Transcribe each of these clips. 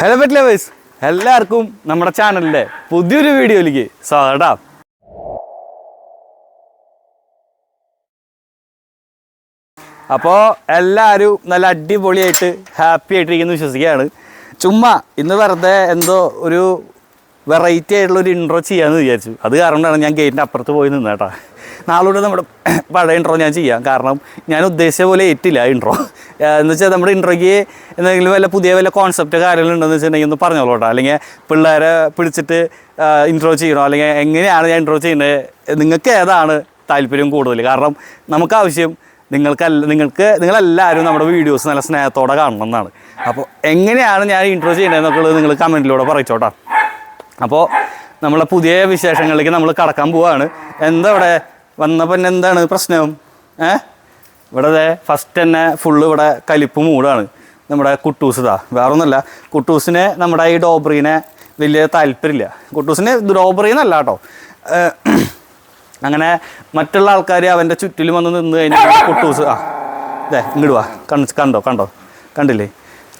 Hello pet lovers എല്ലാവർക്കും നമ്മുടെ ചാനലിന്റെ പുതിയൊരു വീഡിയോയിലേക്ക് സ്വാഗതം. അപ്പോൾ എല്ലാവരും നല്ല അടിപൊളിയായിട്ട് ഹാപ്പി ആയിട്ടിരിക്കുന്നു വിശ്വസിക്കുകയാണ്. ചുമ്മാ ഇന്ന് വെറുതെ എന്തോ ഒരു വെറൈറ്റി ആയിട്ടുള്ള ഒരു ഇൻട്രോ ചെയ്യാമെന്ന് വിചാരിച്ചു. അത് കാരണമാണ് ഞാൻ ഗേറ്റിന്റെ അപ്പുറത്ത് പോയി നിന്നേട്ടാ. നാളോടെ നമ്മുടെ പഴയ ഇൻട്രോ ഞാൻ ചെയ്യാം. കാരണം ഞാൻ ഉദ്ദേശിച്ച പോലെ ഏറ്റില്ല ഇൻട്രോ എന്ന് വെച്ചാൽ നമ്മുടെ ഇൻട്രോയ്ക്ക് എന്തെങ്കിലും വല്ല പുതിയ വല്ല കോൺസെപ്റ്റ് കാര്യങ്ങളുണ്ടെന്ന് വെച്ചിട്ടുണ്ടെങ്കിൽ ഒന്ന് പറഞ്ഞോളൂട്ടോ അല്ലെങ്കിൽ പിള്ളേരെ പിടിച്ചിട്ട് ഇൻട്രോ ചെയ്യണോ? അല്ലെങ്കിൽ എങ്ങനെയാണ് ഞാൻ ഇൻട്രോ ചെയ്യുന്നത്? നിങ്ങൾക്ക് ഏതാണ് താല്പര്യം കൂടുതൽ? കാരണം നമുക്ക് ആവശ്യം നിങ്ങൾക്കല്ല നിങ്ങൾക്ക് നിങ്ങളെല്ലാവരും നമ്മുടെ വീഡിയോസ് നല്ല സ്നേഹത്തോടെ കാണണം എന്നാണ്. അപ്പോൾ എങ്ങനെയാണ് ഞാൻ ഇൻട്രോ ചെയ്യേണ്ടതെന്നൊക്കെ നിങ്ങൾ കമന്റിലൂടെ പറയിച്ചോട്ടാ അപ്പോൾ നമ്മളെ പുതിയ വിശേഷങ്ങളിലേക്ക് നമ്മൾ കടക്കാൻ പോവാണ്. എന്താ ഇവിടെ വന്നപ്പോൾ പിന്നെ എന്താണ് പ്രശ്നം? ഏ? ഇവിടെ ഫസ്റ്റ് തന്നെ ഫുള്ള് ഇവിടെ കലിപ്പ് മൂടാണ്. നമ്മുടെ കുട്ടൂസ് ഇതാ. വേറെ ഒന്നുമല്ല കുട്ടൂസിന് നമ്മുടെ ഈ ഡോബ്രീനെ വലിയ താല്പര്യമില്ല. കുട്ടൂസിന് ഡോബ്രി എന്നല്ല കേട്ടോ. അങ്ങനെ മറ്റുള്ള ആൾക്കാർ അവന്റെ ചുറ്റിലും വന്ന് നിന്ന് കഴിഞ്ഞാൽ കുട്ടൂസ് ആ അതെ ഇങ്ങോട്ട് വാ. കണ്ട് കണ്ടോ കണ്ടോ? കണ്ടില്ലേ?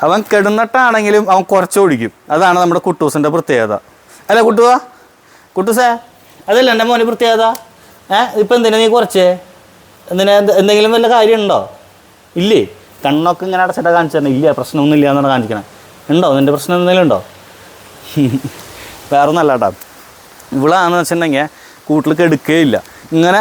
അവൻ കെടുന്നിട്ടാണെങ്കിലും അവൻ കുറച്ചോടിക്കും അതാണ് നമ്മുടെ കുട്ടൂസിന്റെ പ്രത്യേകത. അല്ല കുട്ടുവാ? കുട്ടൂസേ അതല്ല എന്റെ മോനെ പ്രത്യേകത? ഏ? ഇപ്പം എന്തിനാ നീ കുറച്ചേ? എന്തിനാ എന്ത് എന്തെങ്കിലും വല്ല കാര്യമുണ്ടോ? ഇല്ലേ? കണ്ണൊക്കെ ഇങ്ങനെ അടച്ചിട്ടാ കാണിച്ചു ഇല്ല പ്രശ്നമൊന്നും ഇല്ല എന്നാണ് കാണിക്കണേ. ഉണ്ടോ? നിന്റെ പ്രശ്നം എന്തെങ്കിലും ഉണ്ടോ? വേറെ ഒന്നല്ല കേട്ടോ ഇവളാന്ന് വെച്ചിട്ടുണ്ടെങ്കിൽ കൂട്ടിൽ കെടുക്കുകയില്ല ഇങ്ങനെ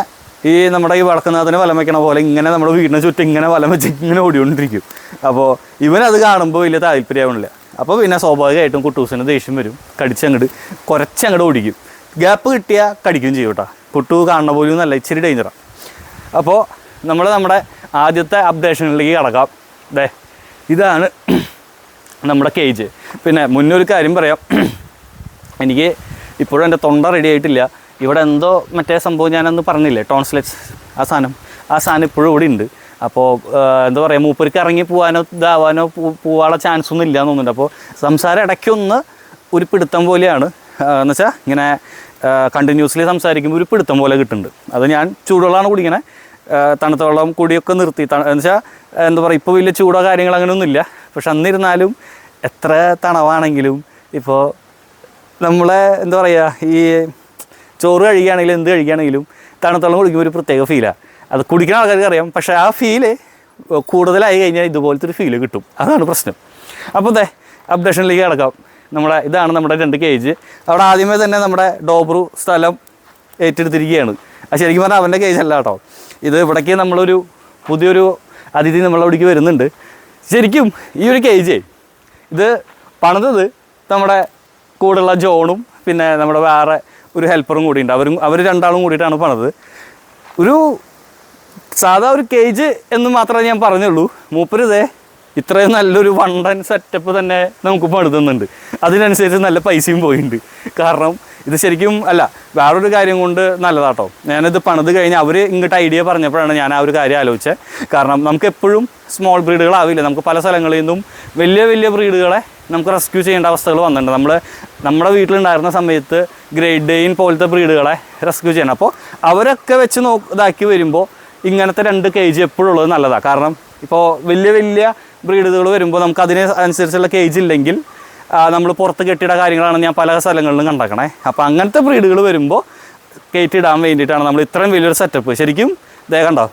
ഈ നമ്മുടെ ഈ വളക്കുന്നതിന് വലം വെക്കണ പോലെ ഇങ്ങനെ നമ്മുടെ വീടിനെ ചുറ്റും ഇങ്ങനെ വലം വെച്ച് ഇങ്ങനെ ഓടിക്കൊണ്ടിരിക്കും. അപ്പോൾ ഇവനത് കാണുമ്പോൾ വലിയ താല്പര്യമാവണില്ല. അപ്പോൾ പിന്നെ സ്വാഭാവികമായിട്ടും കുട്ടൂസിന് ദേഷ്യം വരും. കടിച്ചങ്ങോട്ട് കുറച്ചങ്ങോട്ട് ഓടിക്കും. ഗ്യാപ്പ് കിട്ടിയാൽ കടിക്കുകയും ചെയ്യും കേട്ടോ. കുട്ടു കാണുന്ന പോലും എന്നല്ല ഇച്ചിരി ഡേഞ്ചറാണ് അപ്പോൾ നമ്മൾ നമ്മുടെ ആദ്യത്തെ അപ്ഡേഷനിലേക്ക് കിടക്കാം. ദേ ഇതാണ് നമ്മുടെ കേജ് പിന്നെ മുന്നൊരു കാര്യം പറയാം. എനിക്ക് ഇപ്പോഴും എന്റെ തൊണ്ട റെഡി ആയിട്ടില്ല. ഇവിടെ എന്തോ മറ്റേ സംഭവം ഞാനന്ന് പറഞ്ഞില്ലേ ടോൺസ്ലെറ്റ്സ് ആ സാധനം. ആ സാധനം ഇപ്പോഴും ഇവിടെ ഉണ്ട്. അപ്പോൾ എന്താ പറയുക മൂപ്പർക്ക് ഇറങ്ങി പോകാനോ ഇതാവാനോ പോവാനുള്ള ചാൻസ് ഒന്നും ഇല്ല എന്ന് തോന്നുന്നുണ്ട്. അപ്പോൾ സംസാരം ഇടയ്ക്കൊന്ന് ഒരു പിടുത്തം പോലെയാണ്. എന്നുവെച്ചാൽ ഇങ്ങനെ കണ്ടിന്യൂസ്ലി സംസാരിക്കുമ്പോൾ ഒരു പിടുത്തം പോലെ കിട്ടുന്നുണ്ട്. അത് ഞാൻ ചൂടുവെള്ളമാണ് കുടിക്കണേ. തണുത്ത വെള്ളം കൂടിയൊക്കെ നിർത്തി. എന്ന് വെച്ചാൽ എന്താ പറയുക ഇപ്പോൾ വലിയ ചൂടോ കാര്യങ്ങൾ അങ്ങനെയൊന്നുമില്ല. പക്ഷെ അന്നിരുന്നാലും എത്ര തണവാണെങ്കിലും ഇപ്പോൾ നമ്മളെ എന്താ പറയുക ഈ ചോറ് കഴിക്കുകയാണെങ്കിലും എന്ത് കഴിക്കുകയാണെങ്കിലും തണുത്ത വെള്ളം കുടിക്കുമ്പോൾ ഒരു പ്രത്യേക ഫീലാണ് അത് കുടിക്കുന്ന ആൾക്കാർക്ക് അറിയാം. പക്ഷേ ആ ഫീൽ കൂടുതലായി കഴിഞ്ഞാൽ ഇതുപോലത്തെ ഒരു ഫീൽ കിട്ടും. അതാണ് പ്രശ്നം. അപ്പോൾ അതെ അപ്ഡേഷനിലേക്ക് കിടക്കാം. നമ്മുടെ ഇതാണ് നമ്മുടെ രണ്ട് കേജ് അവിടെ ആദ്യമേ തന്നെ നമ്മുടെ ഡോബ്രു സ്ഥലം ഏറ്റെടുത്തിരിക്കുകയാണ്. അത് ശരിക്കും പറഞ്ഞാൽ അവന്റെ കേജ് അല്ല കേട്ടോ. ഇത് ഇവിടേക്ക് നമ്മളൊരു പുതിയൊരു അതിഥി നമ്മളവിടേക്ക് വരുന്നുണ്ട്. ശരിക്കും ഈ ഒരു കേജ് ഇത് പണിതത് നമ്മുടെ കൂടെയുള്ള ജോണും പിന്നെ നമ്മുടെ വേറെ ഒരു ഹെൽപ്പറും കൂടി ഉണ്ട് അവരും അവർ രണ്ടാളും കൂടിയിട്ടാണ് പണിത് ഒരു സാധാ ഒരു കേജ് എന്ന് മാത്രമേ ഞാൻ പറഞ്ഞുള്ളൂ. മൂപ്പര് ഇതേ ഇത്രയും നല്ലൊരു വണ്ടൻ സെറ്റപ്പ് തന്നെ നമുക്ക് പണിതുന്നുണ്ട് അതിനനുസരിച്ച് നല്ല പൈസയും പോയിട്ടുണ്ട് കാരണം ഇത് ശരിക്കും അല്ല വേറൊരു കാര്യം കൊണ്ട് നല്ലതാട്ടോ. ഞാനിത് പണിത് കഴിഞ്ഞ് അവർ ഇങ്ങോട്ട് ഐഡിയ പറഞ്ഞപ്പോഴാണ് ഞാൻ ആ ഒരു കാര്യം ആലോചിച്ചത് കാരണം നമുക്ക് എപ്പോഴും സ്മോൾ ബ്രീഡുകളാവില്ല നമുക്ക് പല സ്ഥലങ്ങളിൽ നിന്നും വലിയ വലിയ ബ്രീഡുകളെ നമുക്ക് റെസ്ക്യൂ ചെയ്യേണ്ട അവസ്ഥകൾ വന്നിട്ടുണ്ട്. നമ്മൾ നമ്മുടെ വീട്ടിലുണ്ടായിരുന്ന സമയത്ത് ഗ്രേഡ് ഡെയിൻ പോലത്തെ ബ്രീഡുകളെ റെസ്ക്യൂ ചെയ്യണം. അപ്പോൾ അവരൊക്കെ വെച്ച് നോ ഇതാക്കി വരുമ്പോൾ ഇങ്ങനത്തെ രണ്ട് കെ എപ്പോഴും ഉള്ളത് നല്ലതാണ് കാരണം ഇപ്പോൾ വലിയ വലിയ ബ്രീഡുകൾ വരുമ്പോൾ നമുക്ക് അതിന് അനുസരിച്ചുള്ള കേജ് ഇല്ലെങ്കിൽ നമ്മൾ പുറത്ത് കെട്ടിട കാര്യങ്ങളാണ് ഞാൻ പല സ്ഥലങ്ങളിലും കണ്ടേക്കണേ. അപ്പോൾ അങ്ങനത്തെ ബ്രീഡുകൾ വരുമ്പോൾ കയറ്റിടാൻ വേണ്ടിയിട്ടാണ് നമ്മൾ ഇത്രയും വലിയൊരു സെറ്റപ്പ് ശരിക്കും ദേ കണ്ടോ?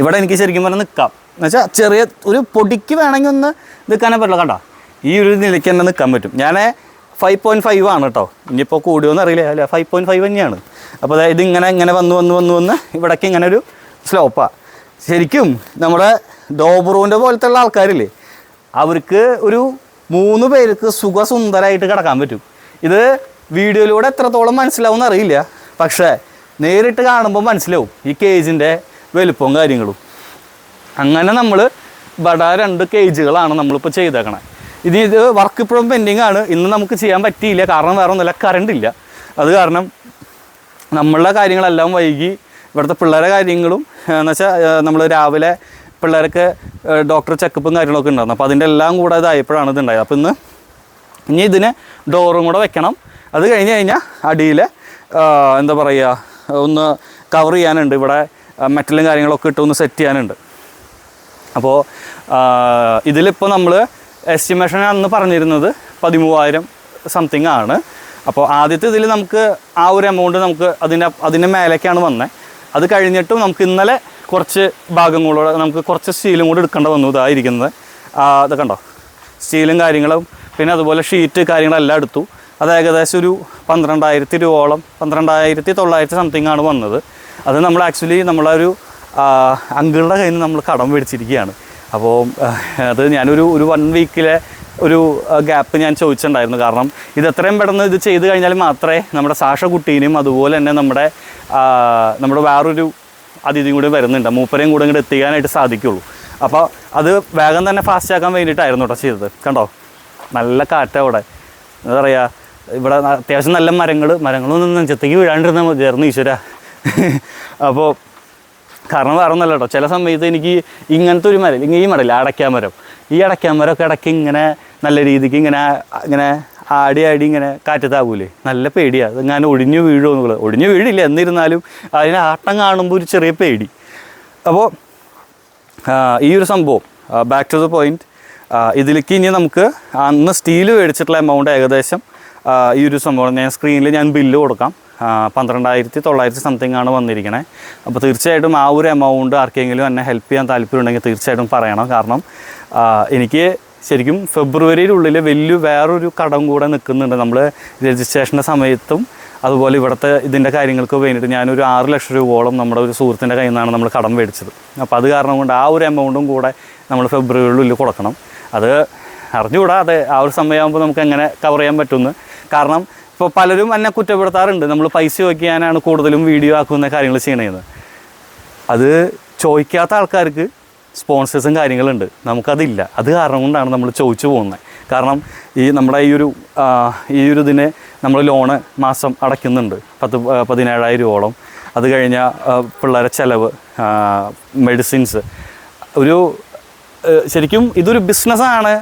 ഇവിടെ എനിക്ക് ശരിക്കും പറഞ്ഞാൽ നിൽക്കാം എന്നുവെച്ചാൽ ചെറിയ ഒരു പൊടിക്ക് വേണമെങ്കിൽ ഒന്ന് നിൽക്കാനേ പറ്റില്ല കണ്ടോ? ഈ ഒരു നിലയ്ക്ക് തന്നെ നിൽക്കാൻ പറ്റും. ഞാൻ ഫൈവ് പോയിന്റ് ഫൈവ് ആണ് കേട്ടോ ഇനിയിപ്പോൾ കൂടിയോന്ന് അറിയില്ല. അല്ല ഫൈവ് പോയിന്റ് ഫൈവ് തന്നെയാണ്. അപ്പോൾ അതായത് ഇങ്ങനെ ഇങ്ങനെ വന്ന് വന്ന് വന്ന് വന്ന് ഇവിടേക്ക് ഇങ്ങനെ ഒരു സ്ലോപ്പാണ് ശരിക്കും നമ്മുടെ ഡോബ്രൂവിന്റെ പോലത്തെ ഉള്ള ആൾക്കാരില്ലേ അവർക്ക് ഒരു മൂന്ന് പേർക്ക് സുഖസുന്ദരമായിട്ട് കിടക്കാൻ പറ്റും. ഇത് വീഡിയോയിലൂടെ എത്രത്തോളം മനസ്സിലാവും അറിയില്ല. പക്ഷേ നേരിട്ട് കാണുമ്പോൾ മനസ്സിലാവും ഈ കേജിന്റെ വലുപ്പവും കാര്യങ്ങളും. അങ്ങനെ നമ്മൾ ബട രണ്ട് കേജുകളാണ് നമ്മളിപ്പോൾ ചെയ്തേക്കണേ. ഇത് ഇത് വർക്ക് ഇപ്പോഴും പെൻഡിങ് ആണ്. ഇന്ന് നമുക്ക് ചെയ്യാൻ പറ്റിയില്ല. കാരണം വേറെ ഒന്നുമില്ല. കറണ്ട് ഇല്ല. അത് കാരണം നമ്മളുടെ കാര്യങ്ങളെല്ലാം വൈകി ഇവിടുത്തെ പിള്ളേരെ കാര്യങ്ങളും എന്ന് വെച്ചാൽ നമ്മൾ രാവിലെ പിള്ളേർക്ക് ഡോക്ടർ ചെക്കപ്പും കാര്യങ്ങളൊക്കെ ഉണ്ടായിരുന്നു. അപ്പോൾ അതിന്റെ എല്ലാം കൂടെ ഇതായപ്പോഴാണ് ഇത് ഉണ്ടായത്. അപ്പോൾ ഇന്ന് ഇനി ഇതിന് ഡോറും കൂടെ വെക്കണം. അത് കഴിഞ്ഞ് കഴിഞ്ഞാൽ അടിയിൽ എന്താ പറയുക ഒന്ന് കവർ ചെയ്യാനുണ്ട്. ഇവിടെ മെറ്റലും കാര്യങ്ങളൊക്കെ ഇട്ട് ഒന്ന് സെറ്റ് ചെയ്യാനുണ്ട്. അപ്പോൾ ഇതിലിപ്പോൾ നമ്മൾ എസ്റ്റിമേഷൻ അന്ന് പറഞ്ഞിരുന്നത്. പതിമൂവായിരം സംതിങ് ആണ്. അപ്പോൾ ആദ്യത്തെ ഇതിൽ നമുക്ക് ആ ഒരു എമൗണ്ട് നമുക്ക് അതിന്റെ അതിന്റെ മേലേക്കാണ് വന്നത് അത് കഴിഞ്ഞിട്ടും നമുക്ക് ഇന്നലെ കുറച്ച് ഭാഗങ്ങളോട് നമുക്ക് കുറച്ച് സ്റ്റീലും കൂടെ എടുക്കേണ്ട വന്നു ഇതായിരിക്കുന്നത് അത് കണ്ടോ? സ്റ്റീലും കാര്യങ്ങളും പിന്നെ അതുപോലെ ഷീറ്റ് കാര്യങ്ങളെല്ലാം എടുത്തു. അത് ഏകദേശം ഒരു പന്ത്രണ്ടായിരത്തി രൂപയോളം പന്ത്രണ്ടായിരത്തി തൊള്ളായിരത്തി സംതിങ് ആണ് വന്നത്. അത് നമ്മൾ ആക്ച്വലി നമ്മളൊരു അങ്കിളുടെ കയ്യിൽ നിന്ന് നമ്മൾ കടം മേടിച്ചിരിക്കുകയാണ്. അപ്പോൾ അത് ഞാനൊരു ഒരു വൺ വീക്കിലെ ഒരു ഗ്യാപ്പ് ഞാൻ ചോദിച്ചിട്ടുണ്ടായിരുന്നു. കാരണം ഇത് എത്രയും പെട്ടെന്ന് ഇത് ചെയ്ത് കഴിഞ്ഞാൽ മാത്രമേ നമ്മുടെ സാഷ അതുപോലെ തന്നെ നമ്മുടെ നമ്മുടെ വേറൊരു അതിഥിയും കൂടി വരുന്നുണ്ട്. മൂപ്പരെയും കൂടെ ഇങ്ങോട്ട് എത്തിക്കാനായിട്ട് സാധിക്കുള്ളൂ. അപ്പോൾ അത് വേഗം തന്നെ ഫാസ്റ്റ് ആക്കാൻ വേണ്ടിയിട്ടായിരുന്നു കേട്ടോ ചെയ്തത്. കണ്ടോ? നല്ല കാറ്റാണ് അവിടെ. എന്താ പറയുക ഇവിടെ അത്യാവശ്യം നല്ല മരങ്ങൾ മരങ്ങളൊന്നും നെഞ്ചത്തേക്ക് വീഴാണ്ടിരുന്നാൽ മതിയായിരുന്നു ഈശ്വര. അപ്പോൾ കാരണം വേറെ ഒന്നല്ല കേട്ടോ ചില സമയത്ത് എനിക്ക് ഇങ്ങനത്തെ ഒരു മരം ഇങ്ങനെ ഈ മരമില്ല അടയ്ക്കാമരം ഈ അടയ്ക്കാമരമൊക്കെ ഇടയ്ക്ക് ഇങ്ങനെ നല്ല രീതിക്ക് ഇങ്ങനെ ഇങ്ങനെ ആടി ആടി ഇങ്ങനെ കാറ്റത്താകൂലേ നല്ല പേടിയാണ് ഇങ്ങനെ ഒടിഞ്ഞു വീഴുമോ എന്നുള്ളത്. ഒടിഞ്ഞു വീഴില്ല. എന്നിരുന്നാലും അതിനെ ആട്ടം കാണുമ്പോൾ ഒരു ചെറിയ പേടി. അപ്പോൾ ഈ ഒരു സംഭവം ബാക്ക് ടു ദ പോയിന്റ് ഇതിലേക്ക് ഇനി നമുക്ക് അന്ന് സ്റ്റീൽ മേടിച്ചിട്ടുള്ള എമൗണ്ട് ഏകദേശം ഈ ഒരു സംഭവം ഞാൻ സ്ക്രീനിൽ ഞാൻ ബില്ല് കൊടുക്കാം. പന്ത്രണ്ടായിരത്തി തൊള്ളായിരത്തി സംതിങ് ആണ് വന്നിരിക്കണേ. അപ്പോൾ തീർച്ചയായിട്ടും ആ ഒരു എമൗണ്ട് ആർക്കെങ്കിലും എന്നെ ഹെൽപ്പ് ചെയ്യാൻ താല്പര്യമുണ്ടെങ്കിൽ തീർച്ചയായിട്ടും പറയണം. കാരണം എനിക്ക് ശരിക്കും ഫെബ്രുവരിയിലുള്ളിൽ വലിയ വേറൊരു കടം കൂടെ നിൽക്കുന്നുണ്ട് നമ്മൾ രജിസ്ട്രേഷന്റെ സമയത്തും അതുപോലെ ഇവിടുത്തെ ഇതിന്റെ കാര്യങ്ങൾക്ക് വേണ്ടിയിട്ട് ഞാനൊരു ആറ് ലക്ഷം രൂപയോളം നമ്മുടെ ഒരു സുഹൃത്തിന്റെ കയ്യിൽ നിന്നാണ് നമ്മൾ കടം മേടിച്ചത്. അപ്പോൾ അത് കാരണം കൊണ്ട് ആ ഒരു എമൗണ്ടും കൂടെ നമ്മൾ ഫെബ്രുവരിയിലുള്ളിൽ കൊടുക്കണം. അത് അറിഞ്ഞുകൂടാ ആ ഒരു സമയമാകുമ്പോൾ നമുക്ക് എങ്ങനെ കവർ ചെയ്യാൻ പറ്റുമെന്ന്. കാരണം ഇപ്പോൾ പലരും എന്നെ കുറ്റപ്പെടുത്താറുണ്ട്. നമ്മൾ പൈസ ചോദിക്കാനാണ് കൂടുതലും വീഡിയോ ആക്കുന്ന കാര്യങ്ങൾ ചെയ്യണതെന്ന് അത് ചോദിക്കാത്ത ആൾക്കാർക്ക് സ്പോൺസേഴ്സും കാര്യങ്ങളുണ്ട്. നമുക്കതില്ല. അത് കാരണം കൊണ്ടാണ് നമ്മൾ ചോദിച്ചു പോകുന്നത് കാരണം ഈ നമ്മുടെ ഈ ഒരു ഈ ഒരു ഇതിന് നമ്മൾ ലോണ് മാസം അടയ്ക്കുന്നുണ്ട്. പത്ത് പതിനേഴായിരം രൂപയോളം. അത് കഴിഞ്ഞാൽ പിള്ളേരെ ചിലവ് മെഡിസിൻസ് ഒരു ശരിക്കും ഇതൊരു ബിസിനസ്സാണ്.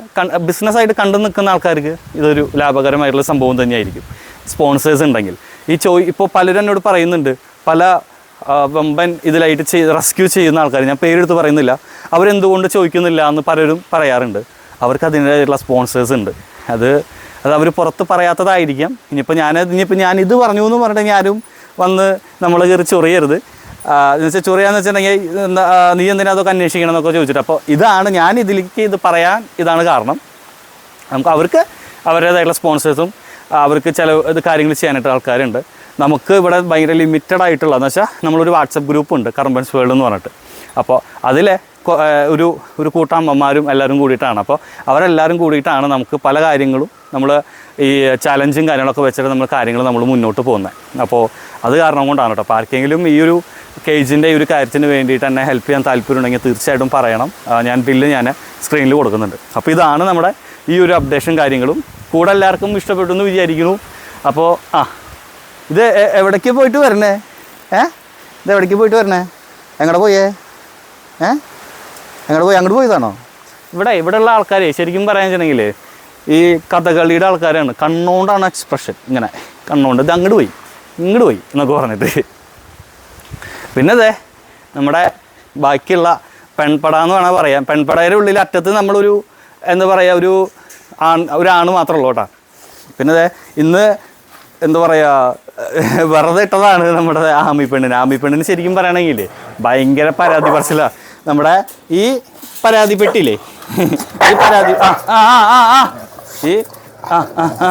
ബിസിനസ്സായിട്ട് കണ്ടു നിൽക്കുന്ന ആൾക്കാർക്ക് ഇതൊരു ലാഭകരമായിട്ടുള്ള സംഭവം തന്നെയായിരിക്കും. സ്പോൺസേഴ്സ് ഉണ്ടെങ്കിൽ. ഈ ചോയ് ഇപ്പോൾ പലരും എന്നോട് പറയുന്നുണ്ട് പല വമ്പൻ ഇതിലായിട്ട് ചെയ്ത് റെസ്ക്യൂ ചെയ്യുന്ന ആൾക്കാർ ഞാൻ പേരെടുത്ത് പറയുന്നില്ല. അവരെന്തുകൊണ്ട് ചോദിക്കുന്നില്ല എന്ന് പലരും പറയാറുണ്ട്. അവർക്ക് അതിന്റെതായിട്ടുള്ള സ്പോൺസേഴ്സ് ഉണ്ട്. അത് അത് അവർ പുറത്ത് പറയാത്തതായിരിക്കാം. ഇനിയിപ്പോൾ ഞാൻ ഇനിയിപ്പോൾ ഞാൻ ഇത് പറഞ്ഞു എന്ന് പറഞ്ഞിട്ട് ആരും വന്ന് നമ്മൾ കയറി ചൊറിയരുത്. എന്ന് വെച്ചാൽ ചൊറിയാന്ന് വെച്ചിട്ടുണ്ടെങ്കിൽ നീ എന്തിനാ അതൊക്കെ അന്വേഷിക്കണം എന്നൊക്കെ ചോദിച്ചിട്ട്. അപ്പോൾ ഇതാണ് ഞാൻ ഇതിലേക്ക് ഇത് പറയാൻ ഇതാണ് കാരണം. നമുക്ക് അവർക്ക് അവരുടേതായിട്ടുള്ള സ്പോൺസേഴ്സും അവർക്ക് ചില ഇത് കാര്യങ്ങൾ ചെയ്യാനായിട്ട് ആൾക്കാരുണ്ട്. നമുക്ക് ഇവിടെ ഭയങ്കര ലിമിറ്റഡ് ആയിട്ടുള്ള എന്ന് വെച്ചാൽ നമ്മളൊരു വാട്സപ്പ് ഗ്രൂപ്പ് ഉണ്ട് കറമ്പൻസ് വേൾഡ് എന്ന് പറഞ്ഞിട്ട്. അപ്പോൾ അതിലെ ഒരു ഒരു കൂട്ടം അമ്മമാരും എല്ലാവരും കൂടിയിട്ടാണ്. അപ്പോൾ അവരെല്ലാവരും കൂടിയിട്ടാണ് നമുക്ക് പല കാര്യങ്ങളും നമ്മൾ ഈ ചലഞ്ചും കാര്യങ്ങളൊക്കെ വെച്ചിട്ട് നമ്മൾ കാര്യങ്ങൾ നമ്മൾ മുന്നോട്ട് പോകുന്നത്. അപ്പോൾ അത് കാരണം കൊണ്ടാണ് കേട്ടോ. അപ്പോൾ ആർക്കെങ്കിലും ഈ ഒരു കേജിന്റെ ഈ ഒരു കാര്യത്തിന് വേണ്ടിയിട്ട് എന്നെ ഹെൽപ്പ് ചെയ്യാൻ താല്പര്യമുണ്ടെങ്കിൽ തീർച്ചയായിട്ടും പറയണം. ഞാൻ ബില്ല് ഞാൻ സ്ക്രീനിൽ കൊടുക്കുന്നുണ്ട്. അപ്പോൾ ഇതാണ് നമ്മുടെ ഈ ഒരു അപ്ഡേഷൻ കാര്യങ്ങളും. കൂടെ എല്ലാവർക്കും ഇഷ്ടപ്പെട്ടു എന്ന് വിചാരിക്കുന്നു. അപ്പോൾ ആ ഇത് എവിടേക്ക് പോയിട്ട് വരണേ? ഏ? ഇത് എവിടേക്ക് പോയിട്ട് വരണേ? എങ്ങടെ പോയേ? ഏ? എങ്ങടെ പോയി? അങ്ങോട്ട് പോയതാണോ? ഇവിടെ ഇവിടെയുള്ള ആൾക്കാരെ ശരിക്കും പറയാൻ വെച്ചിട്ടുണ്ടെങ്കിൽ ഈ കഥകളിയുടെ ആൾക്കാരാണ്. കണ്ണോണ്ടാണ് എക്സ്പ്രഷൻ ഇങ്ങനെ. കണ്ണോണ്ട് ഇത് അങ്ങോട്ട് പോയി. ഇങ്ങോട്ട് പോയി എന്നൊക്കെ പറഞ്ഞിട്ട്. പിന്നെ അതെ നമ്മുടെ ബാക്കിയുള്ള പെൺപട എന്ന് വേണമെങ്കിൽ പറയാം. പെൺപടയുടെ ഉള്ളിൽ അറ്റത്ത് നമ്മളൊരു എന്താ പറയുക ഒരു ആൺ ഒരാണ് മാത്രമേ ഉള്ളൂ കേട്ടോ. പിന്നെ അതെ ഇന്ന് എന്താ പറയുക വെറുതെ ഇട്ടതാണ് നമ്മുടെ ആമി പെണ്ണിന്. ആമി പെണ്ണിന് ശരിക്കും പറയണമെങ്കിൽ ഭയങ്കര പരാതി പറച്ചില്ല നമ്മുടെ ഈ പരാതി പെട്ടില്ലേ ഈ പരാതി ആ ആ ആ ആ ഈ ആ ആ ആ.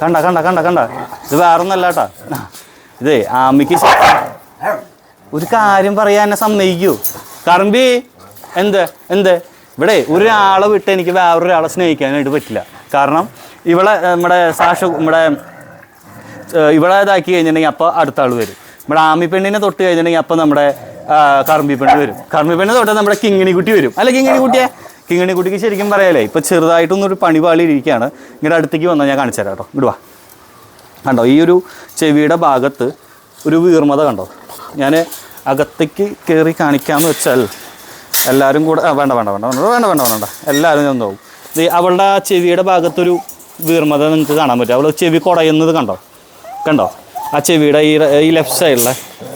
കണ്ട കണ്ട കണ്ട കണ്ട. ഇത് വേറൊന്നല്ല കേട്ടാ. ഇതേ ആമിക്ക് ഒരു കാര്യം പറയാൻ എന്നെ സമ്മതിക്കൂ. കറമ്പി എന്ത് എന്ത്? ഇവിടെ ഒരാളെ വിട്ട് എനിക്ക് വേറൊരാളെ സ്നേഹിക്കാനായിട്ട് പറ്റില്ല. കാരണം ഇവളെ നമ്മുടെ സാക്ഷ നമ്മുടെ ഇവളെ ഇതാക്കി കഴിഞ്ഞിട്ടുണ്ടെങ്കിൽ അപ്പോൾ അടുത്ത ആൾ വരും. നമ്മുടെ ആമി പെണ്ണിനെ തൊട്ട് കഴിഞ്ഞിട്ടുണ്ടെങ്കിൽ അപ്പോൾ നമ്മുടെ കറമ്പി പെണ്ണ് വരും. കറമ്പി പെണ്ണ് തൊട്ട് നമ്മുടെ കിങ്ങിണി കുട്ടി വരും. അല്ല കിങ്ങിണി കുട്ടിയെ? കിങ്ങിണി കുട്ടിക്ക് ശരിക്കും പറയാലേ ഇപ്പം ചെറുതായിട്ടൊന്നൊരു ഒരു പണി പാളി ഇരിക്കുകയാണ് ഇങ്ങോട്ട് അടുത്തേക്ക് വന്നാൽ ഞാൻ കാണിച്ചു തരാം കേട്ടോ ഇങ്ങോട്ട് വാ. കണ്ടോ ഈ ഒരു ചെവിയുടെ ഭാഗത്ത് ഒരു വീർമത കണ്ടോ? ഞാൻ അകത്തേക്ക് കയറി കാണിക്കാമെന്ന് വെച്ചാൽ എല്ലാവരും കൂടെ വേണ്ട വേണ്ട വേണ്ട വേണ്ട വേണ്ട വേണ്ട വേണ്ട. എല്ലാവരും ഞാൻ നോക്കും. അവളുടെ ആ ചെവിയുടെ ഭാഗത്തൊരു വീർമത നിങ്ങൾക്ക് കാണാൻ പറ്റും. അവൾ ചെവി കുടയുന്നത് കണ്ടോ? കണ്ടോ? ആ ചെവിയുടെ ഈ ഈ ലെഫ്റ്റ് സൈഡിലെ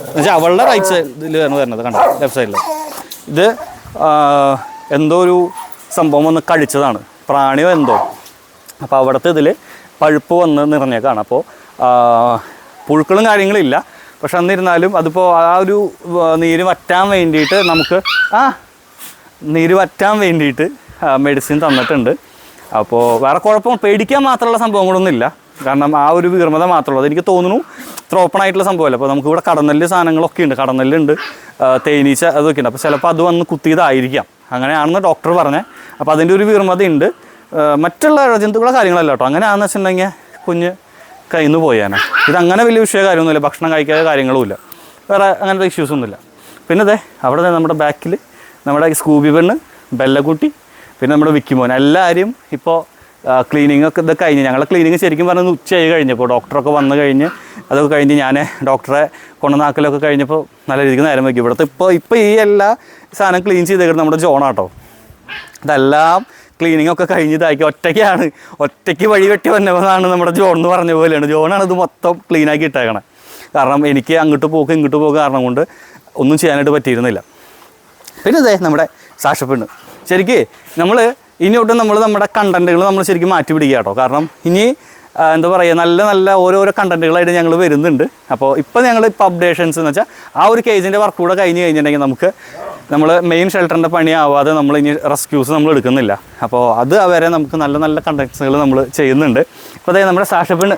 എന്നുവെച്ചാൽ അവളുടെ റൈറ്റ് സൈഡിൽ വരുന്നത് കണ്ടോ? ലെഫ്റ്റ് സൈഡിൽ ഇത് എന്തോ ഒരു സംഭവം ഒന്ന് കഴിച്ചതാണ് പ്രാണിയോ എന്തോ. അപ്പോൾ അവിടുത്തെ ഇതിൽ പഴുപ്പ് വന്ന് നിറഞ്ഞേക്കാണ്. അപ്പോൾ പുഴുക്കളും കാര്യങ്ങളില്ല പക്ഷെ എന്നിരുന്നാലും അതിപ്പോൾ ആ ഒരു നീര് വറ്റാൻ വേണ്ടിയിട്ട് നമുക്ക് ആ നീര് വറ്റാൻ വേണ്ടിയിട്ട് മെഡിസിൻ തന്നിട്ടുണ്ട്. അപ്പോൾ വേറെ കുഴപ്പം പേടിക്കാൻ മാത്രമുള്ള സംഭവങ്ങളൊന്നും ഇല്ല കാരണം ആ ഒരു വീർമത മാത്രമുള്ളത് എനിക്ക് തോന്നുന്നു ഇത്ര ഓപ്പൺ ആയിട്ടുള്ള സംഭവമല്ല? അപ്പോൾ നമുക്ക് ഇവിടെ കടന്നെല്ല് സാധനങ്ങളൊക്കെ ഉണ്ട്. കടന്നലുണ്ട് തേനീച്ച അതൊക്കെ ഉണ്ട്. അപ്പോൾ ചിലപ്പോൾ അത് വന്ന് കുത്തിയതായിരിക്കാം. അങ്ങനെയാണെന്ന് ഡോക്ടർ പറഞ്ഞത് അപ്പോൾ അതിന്റെ ഒരു വീർമത ഉണ്ട് മറ്റുള്ള ജന്തുക്കളുടെ കാര്യങ്ങളല്ല കേട്ടോ. അങ്ങനെയാണെന്ന് വെച്ചിട്ടുണ്ടെങ്കിൽ കുഞ്ഞ് കയ്യിൽ നിന്ന് ഇത് ഇതങ്ങനെ വലിയ വിഷയ കാര്യമൊന്നുമില്ല. ഭക്ഷണം കഴിക്കാതെ കാര്യങ്ങളുമില്ല. വേറെ അങ്ങനത്തെ ഇഷ്യൂസ് ഒന്നുമില്ല. പിന്നെ അതെ അവിടെ നമ്മുടെ ബാക്കിൽ നമ്മുടെ സ്കൂബി പെണ്ണ് ബെല്ലക്കുട്ടി പിന്നെ നമ്മുടെ വിക്കിമോൻ എല്ലാവരും ഇപ്പോൾ ക്ലീനിങ് ഒക്കെ ഇത് കഴിഞ്ഞ്. ഞങ്ങളെ ക്ലീനിങ് ശരിക്കും പറഞ്ഞത് ഉച്ചയായി കഴിഞ്ഞപ്പോൾ ഡോക്ടറൊക്കെ വന്നു കഴിഞ്ഞ് അതൊക്കെ കഴിഞ്ഞ് ഞാൻ ഡോക്ടറെ കൊണ്ടുനാക്കലൊക്കെ കഴിഞ്ഞപ്പോൾ നല്ല രീതിക്ക് നേരം വയ്ക്കും ഇവിടുത്തെ ഇപ്പോൾ ഇപ്പോൾ ഈ എല്ലാ സാധനം ക്ലീൻ ചെയ്തേക്കുന്നത് നമ്മുടെ ജോണാട്ടോ. ഇതെല്ലാം ക്ലീനിങ് ഒക്കെ കഴിഞ്ഞ് ഇതാക്കി. ഒറ്റയ്ക്കാണ്. ഒറ്റയ്ക്ക് വഴി വെട്ടി വന്നതാണ് നമ്മുടെ ജോൺ എന്ന് പറഞ്ഞ പോലെയാണ്. ജോണാണ് ഇത് മൊത്തം ക്ലീനാക്കി ഇട്ടേക്കണേ. കാരണം എനിക്ക് അങ്ങോട്ട് പോക്ക് ഇങ്ങോട്ട് പോക്ക് കാരണം കൊണ്ട് ഒന്നും ചെയ്യാനായിട്ട് പറ്റിയിരുന്നില്ല. പിന്നെ ഇതേ നമ്മുടെ സാക്ഷപ്പെണ്ണ് ശരിക്ക് നമ്മൾ ഇനി തൊട്ട് നമ്മൾ നമ്മുടെ കണ്ടന്റുകൾ നമ്മൾ ശരിക്കും മാറ്റി പിടിക്കുക കേട്ടോ. കാരണം ഇനി എന്താ പറയുക നല്ല നല്ല ഓരോരോ കണ്ടന്റുകളായിട്ട് ഞങ്ങൾ വരുന്നുണ്ട്. അപ്പോൾ ഇപ്പോൾ ഞങ്ങൾ ഇപ്പോൾ അപ്ഡേഷൻസ് എന്ന് വെച്ചാൽ ആ ഒരു കേജിന്റെ വർക്ക് കൂടെ കഴിഞ്ഞ് കഴിഞ്ഞിട്ടുണ്ടെങ്കിൽ നമുക്ക് നമ്മൾ മെയിൻ ഷെൽട്ടറിന്റെ പണിയാവാതെ നമ്മൾ ഇനി റെസ്ക്യൂസ് നമ്മൾ എടുക്കുന്നില്ല. അപ്പോൾ അത് വരെ നമുക്ക് നല്ല നല്ല കണ്ടക്ട്സുകൾ നമ്മൾ ചെയ്യുന്നുണ്ട്. അപ്പോൾ അതായത് നമ്മുടെ സാഷപ്പെണ്ണ്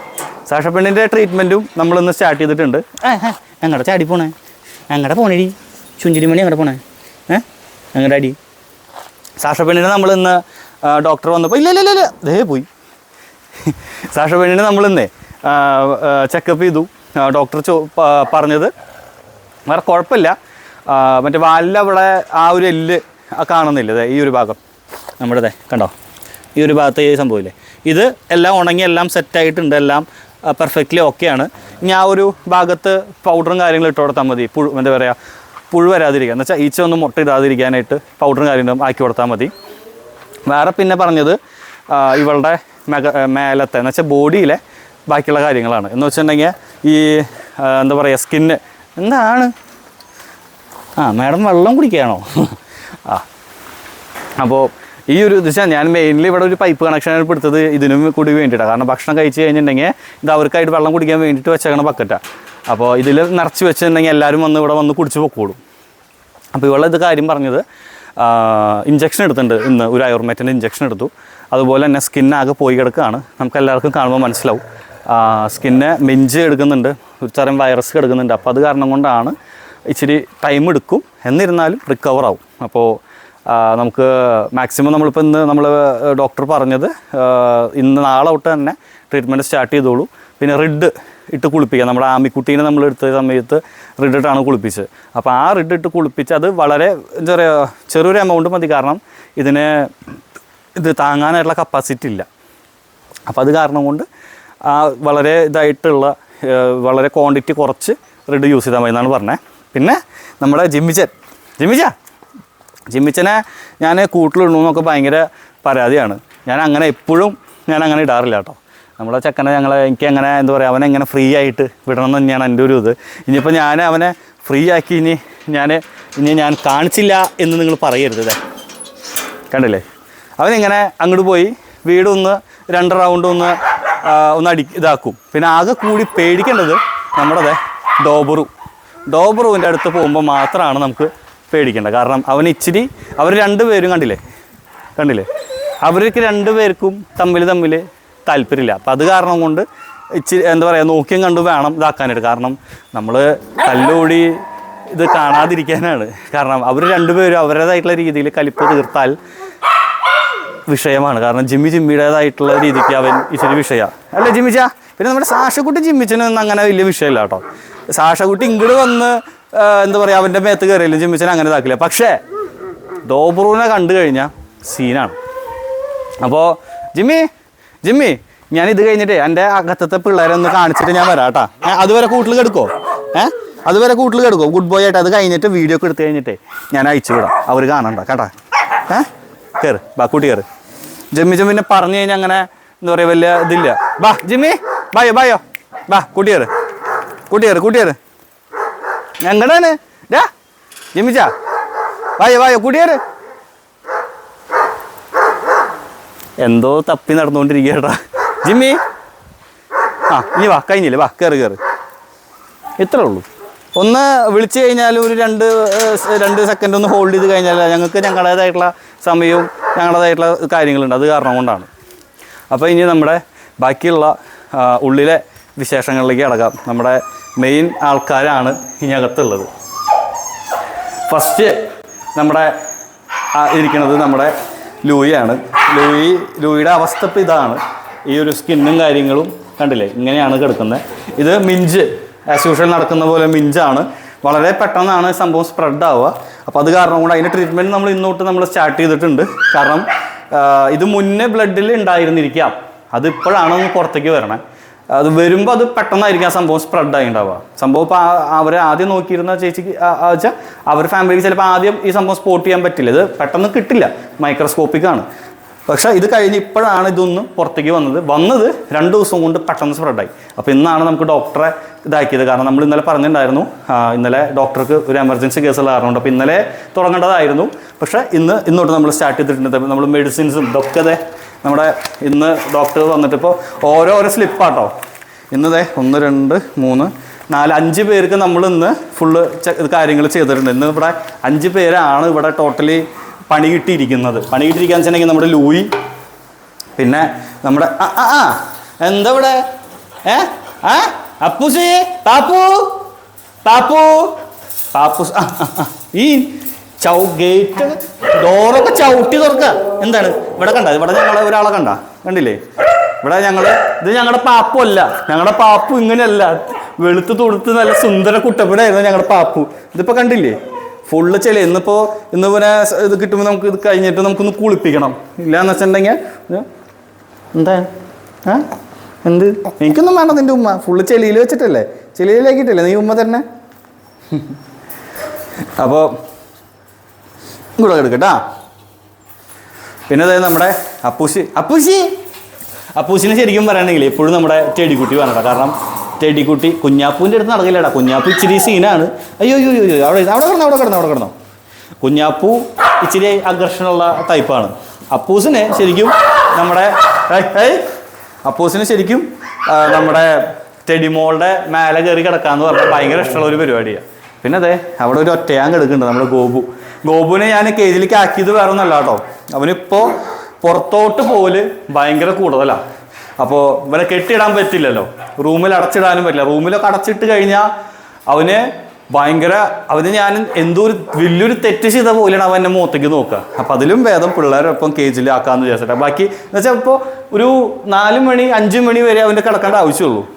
സാഷപ്പെണ്ണിന്റെ ട്രീറ്റ്മെന്റും നമ്മളിന്ന് സ്റ്റാർട്ട് ചെയ്തിട്ടുണ്ട്. ഞങ്ങളുടെ ചാടി പോണേ? ഞങ്ങളുടെ പോണേടി? ചുഞ്ചിരി മണി ഞങ്ങളുടെ പോണേ? ഏഹ് ഞങ്ങളുടെ അടി സാഷപ്പെണ്ണിനെ നമ്മളിന്ന് ഡോക്ടർ വന്നപ്പോൾ ഇല്ല ഇല്ല ഇല്ല ദേ പോയി. സാഷപ്പെണ്ണിനെ നമ്മളിന്നേ ചെക്കപ്പ് ചെയ്തു. ഡോക്ടർ ചോ പറഞ്ഞത്. വേറെ കുഴപ്പമില്ല. മറ്റേ വാലിൽ അവിടെ ആ ഒരു എല്ല് കാണുന്നില്ല? ഈ ഒരു ഭാഗം. നമ്മുടെ കണ്ടോ? ഈ ഒരു ഭാഗത്ത് ഈ സംഭവമില്ലേ ഇത് എല്ലാം ഉണങ്ങി എല്ലാം സെറ്റായിട്ടുണ്ട് എല്ലാം പെർഫെക്റ്റ്ലി ഓക്കെയാണ് ഇനി ആ ഒരു ഭാഗത്ത് പൗഡറും കാര്യങ്ങളും ഇട്ട് കൊടുത്താൽ മതി. പുഴു എന്താ പറയുക പുഴു വരാതിരിക്കുക എന്ന് വെച്ചാൽ ഈച്ച ഒന്നും മുട്ട ഇടാതിരിക്കാനായിട്ട് പൗഡറും കാര്യങ്ങളും ആക്കി കൊടുത്താൽ മതി. വേറെ പിന്നെ പറഞ്ഞത് ഇവളുടെ മെക മേലത്തെ എന്ന് വെച്ചാൽ ബോഡിയിലെ ബാക്കിയുള്ള കാര്യങ്ങളാണ്. എന്ന് വെച്ചിട്ടുണ്ടെങ്കിൽ ഈ എന്താ പറയുക സ്കിന്ന് എന്താണ്? ആ മാഡം വെള്ളം കുടിക്കുകയാണോ? ആ. അപ്പോൾ ഈ ഒരു ദിശ ഞാൻ മെയിൻലി ഇവിടെ ഒരു പൈപ്പ് കണക്ഷൻ എടുത്തത് ഇതിനും കൂടി വേണ്ടിയിട്ടാണ് കാരണം ഭക്ഷണം കഴിച്ച് കഴിഞ്ഞിട്ടുണ്ടെങ്കിൽ ഇത് അവർക്കായിട്ട് വെള്ളം കുടിക്കാൻ വേണ്ടിയിട്ട് വെച്ചേക്കണ ബക്കറ്റാണ് അപ്പോൾ ഇതിൽ നിറച്ച് വെച്ചിട്ടുണ്ടെങ്കിൽ എല്ലാവരും വന്ന് ഇവിടെ വന്ന് കുടിച്ച് പൊക്കോളും. അപ്പോൾ ഇവളെ ഇത് കാര്യം പറഞ്ഞത് ഇഞ്ചക്ഷൻ എടുത്തിട്ടുണ്ട്. ഇന്ന് ഒരു അയോർമേറ്റിന്റെ ഇഞ്ചക്ഷൻ എടുത്തു. അതുപോലെ തന്നെ സ്കിന്നാകെ പോയി കിടക്കുകയാണ്. നമുക്ക് എല്ലാവർക്കും കാണുമ്പോൾ മനസ്സിലാവും. സ്കിന്നെ മെഞ്ച് എടുക്കുന്നുണ്ട്. ഒരു തരം വൈറസ് എടുക്കുന്നുണ്ട് അപ്പോൾ അത് കാരണം കൊണ്ടാണ് ഇച്ചിരി ടൈം എടുക്കും. എന്നിരുന്നാലും റിക്കവർ ആവും. അപ്പോൾ നമുക്ക് മാക്സിമം നമ്മളിപ്പോൾ ഇന്ന് നമ്മൾ ഡോക്ടർ പറഞ്ഞത് ഇന്ന് നാളെ തൊട്ട് തന്നെ ട്രീറ്റ്മെന്റ് സ്റ്റാർട്ട് ചെയ്തോളൂ. പിന്നെ റിഡ് ഇട്ട് കുളിപ്പിക്കുക നമ്മുടെ ആമിക്കുട്ടീനെ നമ്മൾ എടുത്ത സമയത്ത് റിഡ് ഇട്ടാണ് കുളിപ്പിച്ചത്. അപ്പോൾ ആ റിഡ് ഇട്ട് കുളിപ്പിച്ച് അത് വളരെ പറയുക ചെറിയൊരു എമൗണ്ട് മതി. കാരണം ഇതിന് ഇത് താങ്ങാനായിട്ടുള്ള കപ്പാസിറ്റി ഇല്ല. അപ്പോൾ അത് കാരണം കൊണ്ട് വളരെ ഇതായിട്ടുള്ള വളരെ ക്വാണ്ടിറ്റി കുറച്ച് റിഡ് യൂസ് ചെയ്താൽ മതി എന്നാണ് പറഞ്ഞത്. പിന്നെ നമ്മുടെ ജിമ്മിച്ചൻ. ജിമ്മിച്ച? ജിമ്മിച്ചനെ ഞാൻ കൂട്ടിലിടണു എന്നൊക്കെ ഭയങ്കര പരാതിയാണ്. ഞാൻ അങ്ങനെ എപ്പോഴും ഞാൻ അങ്ങനെ ഇടാറില്ല കേട്ടോ. നമ്മുടെ ചെക്കനെ ഞങ്ങൾ എനിക്ക് അങ്ങനെ എന്താ പറയുക അവനെ എങ്ങനെ ഫ്രീ ആയിട്ട് വിടണം എന്ന് തന്നെയാണ് എന്റെ ഒരു ഇത്. ഇനിയിപ്പോൾ ഞാൻ അവനെ ഫ്രീ ആക്കി ഇനി ഞാൻ ഇനി ഞാൻ കാണിച്ചില്ല എന്ന് നിങ്ങൾ പറയരുത് ഇതേ കണ്ടില്ലേ? അവനിങ്ങനെ അങ്ങോട്ട് പോയി വീടൊന്ന് രണ്ട് റൗണ്ട് ഒന്ന് ഒന്ന് അടി ഇതാക്കും. പിന്നെ ആകെ കൂടി പേടിക്കേണ്ടത് നമ്മുടെ ഡോബറു. ഡോബറുവിന്റെ അടുത്ത് പോകുമ്പോൾ മാത്രമാണ് നമുക്ക് പേടിക്കേണ്ടത്. കാരണം അവൻ ഇച്ചിരി അവർ രണ്ടുപേരും കണ്ടില്ലേ? കണ്ടില്ലേ? അവർക്ക് രണ്ടുപേർക്കും തമ്മിൽ തമ്മിൽ താല്പര്യമില്ല. അപ്പം അത് കാരണം കൊണ്ട് ഇച്ചിരി എന്താ പറയുക നോക്കിയും കണ്ടു വേണം ഇതാക്കാനായിട്ട്. കാരണം നമ്മൾ തല്ലോടി ഇത് കാണാതിരിക്കാനാണ്. കാരണം അവർ രണ്ടുപേരും അവരുടേതായിട്ടുള്ള രീതിയിൽ കലിപ്പ് തീർത്താൽ വിഷയമാണ്. കാരണം ജിമ്മി ജിമ്മിയുടേതായിട്ടുള്ള രീതിക്ക് അവൻ ഇച്ചിരി വിഷയമാണ് അല്ലേ ജിമ്മിച്ച? പിന്നെ നമ്മുടെ സാഷക്കുട്ടി ജിമ്മിച്ചനൊന്നും അങ്ങനെ വലിയ വിഷയമില്ല കേട്ടോ. സാഷക്കുട്ടി ഇങ്ങോട്ട് വന്ന് എന്താ പറയുക അവന്റെ മേത്ത് കയറിയില്ല ജിമ്മിച്ചൻ അങ്ങനെ ഇതാക്കില്ല. പക്ഷേ ഡോബ്രൂനെ കണ്ടു കഴിഞ്ഞാൽ സീനാണ്. അപ്പോൾ ജിമ്മി ജിമ്മി ഞാൻ ഇത് കഴിഞ്ഞിട്ടേ എന്റെ അകത്തത്തെ പിള്ളേരെ ഒന്ന് കാണിച്ചിട്ട് ഞാൻ വരാം കേട്ടോ. അതുവരെ കൂട്ടിൽ കെടുക്കോ? ഏ അതുവരെ കൂട്ടിൽ കെടുക്കോ? ഗുഡ് ബോയ് ആയിട്ട് അത് കഴിഞ്ഞിട്ട് വീഡിയോ ഒക്കെ എടുത്ത് കഴിഞ്ഞിട്ടേ ഞാൻ അയച്ചു വിടാം. അവർ കാണണ്ട കേട്ടോ. ഏ കയറ് ബാ കൂട്ടി കയറ് ജിമ്മി ജിമ്മിനെ പറഞ്ഞു കഴിഞ്ഞാൽ അങ്ങനെ എന്താ പറയുക വലിയ ഇതില്ല. ബാ ജിമ്മി. ബായോ ബായോ. ബാ കൂട്ടി കയറ് കൂട്ടി കയറ് കൂട്ടി എങ്ങടാണ്? ഡാ ജിമ്മിച്ചാ വായോ വായോ കൂട്ടിയറ്. എന്തോ തപ്പി നടന്നുകൊണ്ടിരിക്കട്ടാ ജിമ്മി. ആ ഇനി വാ കഴിഞ്ഞില്ലേ? വാ കയറി കയറി ഇത്രേ ഉള്ളൂ. ഒന്ന് വിളിച്ചു കഴിഞ്ഞാൽ ഒരു രണ്ട് രണ്ട് സെക്കൻഡ് ഒന്ന് ഹോൾഡ് ചെയ്ത് കഴിഞ്ഞാൽ ഞങ്ങൾക്ക് ഞങ്ങളുടേതായിട്ടുള്ള സമയവും ഞങ്ങളുടേതായിട്ടുള്ള കാര്യങ്ങളുണ്ട്. അത് കാരണം കൊണ്ടാണ്. അപ്പോൾ ഇനി നമ്മുടെ ബാക്കിയുള്ള ഉള്ളിലെ വിശേഷങ്ങളിലേക്ക് അടക്കാം നമ്മുടെ മെയിൻ ആൾക്കാരാണ് ഇനി അകത്തുള്ളത് ഫസ്റ്റ് നമ്മുടെ ഇരിക്കുന്നത് നമ്മുടെ ലൂയിയാണ്. ലൂയി ലൂയിയുടെ അവസ്ഥ ഇപ്പോൾ ഇതാണ്. ഈ ഒരു സ്കിന്നും കാര്യങ്ങളും കണ്ടില്ലേ? ഇങ്ങനെയാണ് കിടക്കുന്നത്. ഇത് മിഞ്ച് ആസ് യൂഷ്വൽ നടക്കുന്ന പോലെ മിഞ്ചാണ്. വളരെ പെട്ടെന്നാണ് സംഭവം സ്പ്രെഡ് ആവുക. അപ്പോൾ അത് കാരണം കൊണ്ട് അതിന്റെ ട്രീറ്റ്മെന്റ് നമ്മൾ ഇന്നോട്ട് നമ്മൾ സ്റ്റാർട്ട് ചെയ്തിട്ടുണ്ട്. കാരണം ഇത് മുന്നേ ബ്ലഡിൽ ഉണ്ടായിരുന്നിരിക്കാം. അത് ഇപ്പോഴാണ് ഒന്ന് പുറത്തേക്ക് വരണേ. അത് വരുമ്പോൾ അത് പെട്ടെന്നായിരിക്കും ആ സംഭവം സ്പ്രെഡ് ആയി ഉണ്ടാവുക സംഭവം ഇപ്പോൾ അവരെ ആദ്യം നോക്കിയിരുന്ന ചേച്ചിക്ക് വെച്ചാൽ അവർ ഫാമിലിക്ക് ചിലപ്പോൾ ആദ്യം ഈ സംഭവം സ്പോട്ട് ചെയ്യാൻ പറ്റില്ല. ഇത് പെട്ടെന്ന് കിട്ടില്ല. മൈക്രോസ്കോപ്പിക് ആണ്. പക്ഷേ ഇത് കഴിഞ്ഞ് ഇപ്പോഴാണ് ഇതൊന്ന് പുറത്തേക്ക് വന്നത്. വന്നത് രണ്ട് ദിവസം കൊണ്ട് പെട്ടെന്ന് സ്പ്രെഡായി അപ്പോൾ ഇന്നാണ് നമുക്ക് ഡോക്ടറെ ഇതാക്കിയത്. കാരണം നമ്മൾ ഇന്നലെ പറഞ്ഞിട്ടുണ്ടായിരുന്നു ഇന്നലെ ഡോക്ടർക്ക് ഒരു എമർജൻസി കേസുള്ള കാരണമുണ്ട്. അപ്പോൾ ഇന്നലെ തുടങ്ങേണ്ടതായിരുന്നു. പക്ഷേ ഇന്ന് ഇന്നോട്ട് നമ്മൾ സ്റ്റാർട്ട് ചെയ്തിട്ടുണ്ട്. നമ്മൾ മെഡിസിൻസും ഇതൊക്കെ നമ്മുടെ ഇന്ന് ഡോക്ടർ വന്നിട്ടിപ്പോൾ ഓരോ ഓരോരോ സ്ലിപ്പാട്ടോ ഇന്നതേ ഒന്ന് രണ്ട് മൂന്ന് നാല് അഞ്ച് പേർക്ക് നമ്മൾ ഇന്ന് ഫുള്ള് കാര്യങ്ങൾ ചെയ്തിട്ടുണ്ട്. ഇന്ന് ഇവിടെ അഞ്ച് പേരാണ് ഇവിടെ ടോട്ടലി പണി കിട്ടിയിരിക്കുന്നത് പണി കിട്ടിയിരിക്കാന്ന് വെച്ചിട്ടുണ്ടെങ്കിൽ നമ്മുടെ ലൂയി പിന്നെ നമ്മുടെ ആ ആ എന്താ ഇവിടെ? ഏ? ആ അപ്പൂസി പാപ്പു പാപ്പു പാപ്പു. ഈ ചൗ ഗേറ്റ് ഡോറൊക്കെ ചവിട്ടി തുറക്കുക. എന്താണ്? ഇവിടെ കണ്ട? ഇവിടെ ഞങ്ങളെ ഒരാളെ കണ്ട? കണ്ടില്ലേ? ഇവിടെ ഞങ്ങൾ ഇത് ഞങ്ങളുടെ പാപ്പു അല്ല. ഞങ്ങളുടെ പാപ്പു ഇങ്ങനെയല്ല. വെളുത്ത് തുടുത്ത് നല്ല സുന്ദര കുട്ടപ്പനായിരുന്നു ഞങ്ങളുടെ പാപ്പു. ഇതിപ്പോ കണ്ടില്ലേ? ഫുള്ള് ചെല ഇന്നിപ്പോ ഇന്ന് പിന്നെ ഇത് കിട്ടുമ്പോൾ നമുക്ക് ഇത് കഴിഞ്ഞിട്ട് നമുക്കൊന്ന് കുളിപ്പിക്കണം. ഇല്ലാന്ന് വെച്ചിട്ടുണ്ടെങ്കിൽ എന്താ? ആ എന്ത്? എനിക്കൊന്നും വേണ്ട നിന്റെ ഉമ്മ. ഫുള്ള് ചെളിയിൽ വെച്ചിട്ടല്ലേ? ചെളിയിലാക്കിയിട്ടല്ലേ? നീ ഉമ്മ തന്നെ? അപ്പോൾ ഇങ്ങോട്ട് എടുക്കട്ടാ പിന്നെ അതായത് നമ്മുടെ അപ്പൂശി അപ്പൂശി അപ്പൂശിനെ ശരിക്കും പറയുകയാണെങ്കിൽ എപ്പോഴും നമ്മുടെ ചെടിക്കുട്ടി വേണടാ കാരണം ചെടിക്കുട്ടി കുഞ്ഞാപ്പൂവിന്റെ അടുത്ത് നടക്കില്ലടാ. കുഞ്ഞാപ്പു ഇച്ചിരി സീനാണ്. അയ്യോ അയ്യോ അയ്യോ അവിടെ അവിടെ കിടന്നോ അവിടെ കിടന്നോ അവിടെ കിടന്നോ. കുഞ്ഞാപ്പൂ ഇച്ചിരി ആകർഷണമുള്ള ടൈപ്പാണ്. അപ്പൂസിനെ ശരിക്കും നമ്മുടെ ഏയ്, ശരിക്കും നമ്മുടെ ചെടിമോളുടെ മേലെ കയറി കിടക്കാന്ന് പറഞ്ഞാൽ ഭയങ്കര ഇഷ്ടമുള്ള ഒരു പരിപാടിയാണ് പിന്നെ അതെ അവിടെ ഒരു ഒറ്റയാൻ കിടക്കുന്നുണ്ട് നമ്മുടെ ഗോപു. ഗോപുവിനെ ഞാൻ കേജിലേക്ക് ആക്കിയത് വേറെ ഒന്നല്ല കേട്ടോ. അവനിപ്പോൾ പുറത്തോട്ട് പോൽ ഭയങ്കര കൂടുതലാണ് അപ്പോ ഇവനെ കെട്ടിയിടാൻ പറ്റില്ലല്ലോ. റൂമിൽ അടച്ചിടാനും പറ്റില്ല. റൂമിലൊക്കെ അടച്ചിട്ട് കഴിഞ്ഞാൽ അവന് ഭയങ്കര അവന് ഞാൻ എന്തോ ഒരു വലിയൊരു തെറ്റ് ചെയ്ത പോലെയാണ് അവൻ എന്നെ മുഖത്തേക്ക് നോക്കുക. അപ്പം അതിലും ഭേദം പിള്ളേരൊപ്പം കേജിലാക്കാമെന്ന് വിചാരിച്ചിട്ട്. ബാക്കി എന്ന് വെച്ചാൽ ഇപ്പോൾ ഒരു നാല് മണി അഞ്ച് മണി വരെ അവന്റെ കിടക്കേണ്ട ആവശ്യമുള്ളൂ.